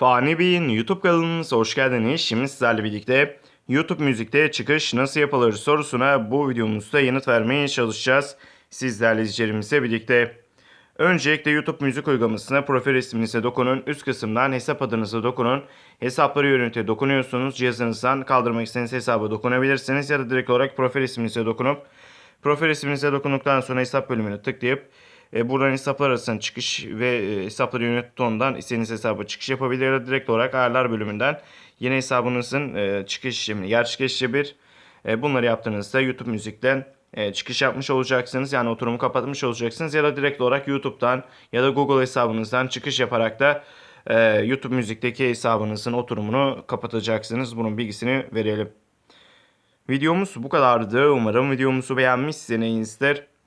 Fani Bey'in YouTube kanalımıza hoş geldiniz. Şimdi sizlerle birlikte YouTube müzikte çıkış nasıl yapılır sorusuna bu videomuzda yanıt vermeye çalışacağız. Sizlerle izleyicilerimizle birlikte. Öncelikle YouTube müzik uygulamasına profil resminize dokunun. Üst kısımdan hesap adınıza dokunun. Hesapları yönete dokunuyorsunuz. Cihazınızdan kaldırmak istediğiniz hesaba dokunabilirsiniz. Ya da direkt olarak profil resminize dokunup profil resminize dokunduktan sonra hesap bölümüne tıklayıp e, buradan hesaplar arasında çıkış ve e, hesapları yönet istediğiniz hesaba çıkış yapabilir ya da direkt olarak ayarlar bölümünden yeni hesabınızın e, çıkış işlemini gerçekleştirebilir. E, bunları yaptığınızda YouTube müzikten e, çıkış yapmış olacaksınız. Yani oturumu kapatmış olacaksınız ya da direkt olarak YouTube'dan ya da Google hesabınızdan çıkış yaparak da e, YouTube müzikteki hesabınızın oturumunu kapatacaksınız. Bunun bilgisini verelim. Videomuz bu kadardı. Umarım videomuzu beğenmişsinizdir.